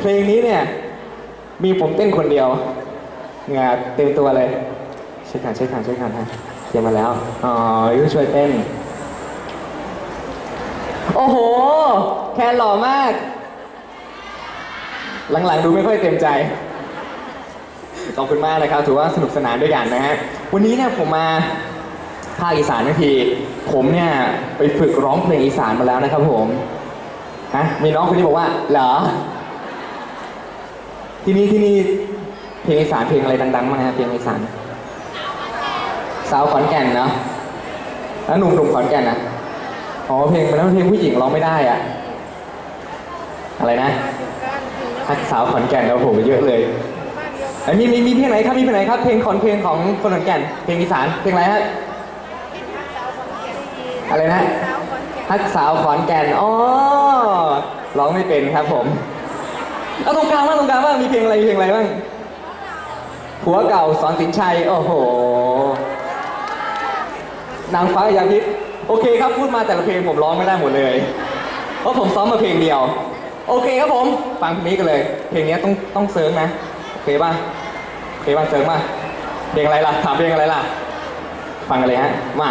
เพลงนี้เนี่ย มีผมเต้นคนเดียวงานเต็มตัวเลยช่วยกันช่วยกันช่วยกันฮะเตรียมมาแล้ว อ๋อยูช่วยเต้น โอ้โห แคนหล่อมาก หลังๆดูไม่ค่อยเต็มใจ ขอบคุณมากนะครับ ถือว่าสนุกสนานด้วยกันนะฮะ วันนี้เนี่ยผมมาภาคอีสานทันที ผมเนี่ยไปฝึกร้องเพลงอีสานมาแล้วนะครับผม ฮะ มีน้องคนนี้บอกว่า เหรอ ที่นี่ที่นี่เพลงอีสานเพลงอะไรดังๆบ้างฮะเพลงอีสานสาวขอนแก่นเนาะแล้วหนุ่มหนุ่มขอนแก่นนะอ๋อเพลงมันนั้นเพลงผู้หญิงร้องไม่ได้อะอะไรนะฮักสาวขอนแก่นแล้วโหเยอะเลยไอ้ยมีมีมีเพลงไหนครับมีเพลงไหนครับเพลงขอนเพลงของคนขอนแก่นเพลงอีสานเพลงอะไรฮะอะไรนะฮักสาวขอนแก่นอ๋อร้องไม่เป็นครับผม เอาตรงกลางบ้างตรงกลางบ้างมีเพลงอะไรมีเพลงอะไรบ้างผัวเก่าสอนสินชัยโอ้โหนางฟ้ายาพิษโอเคครับพูดมาแต่ละเพลงผมร้องไม่ได้หมดเลย เพราะผมซ้อมมาเพลงเดียว โอเคครับผมฟังเพลงนี้กันเลย เพลงนี้ต้องต้องเซิร์งนะโอเคป่ะโอเคป่ะเซิร์งป่ะเพลงอะไรล่ะถามเพลงอะไรล่ะ ฟังกันเลยฮะมา